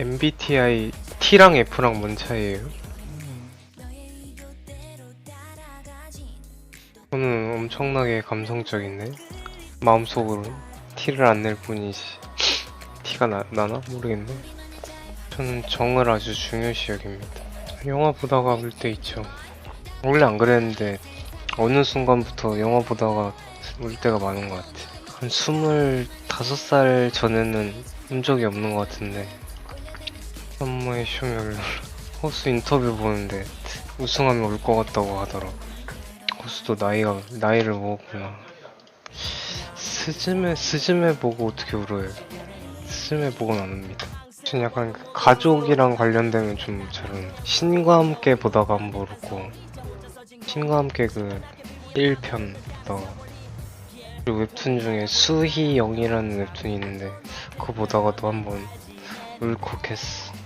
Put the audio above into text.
MBTI T랑 F랑 뭔 차이예요? 저는 엄청나게 감성적인데? 마음속으로 티를 안 낼 뿐이지. 티가 나, 나나? 모르겠네. 저는 정을 아주 중요시 여깁니다. 영화 보다가 울 때 있죠. 원래 안 그랬는데 어느 순간부터 영화 보다가 울 때가 많은 것 같아. 한 25살 전에는 운 적이 없는 것 같은데 엄마의 쇼멸 호수 인터뷰 보는데 우승하면 울것 같다고 하더라고 호수도 나이가 나이를 먹었구나. 스즈메 스즈메 보고 어떻게 울어요? 스즈메 보고는 안 웁니다. 전 약간 그 가족이랑 관련되면 좀 잘은 신과 함께 보다가 한번 울고 신과 함께 그 1편 보다가 그리고 웹툰 중에 수희 영이라는 웹툰이 있는데 그거 보다가도 한번 울컥했어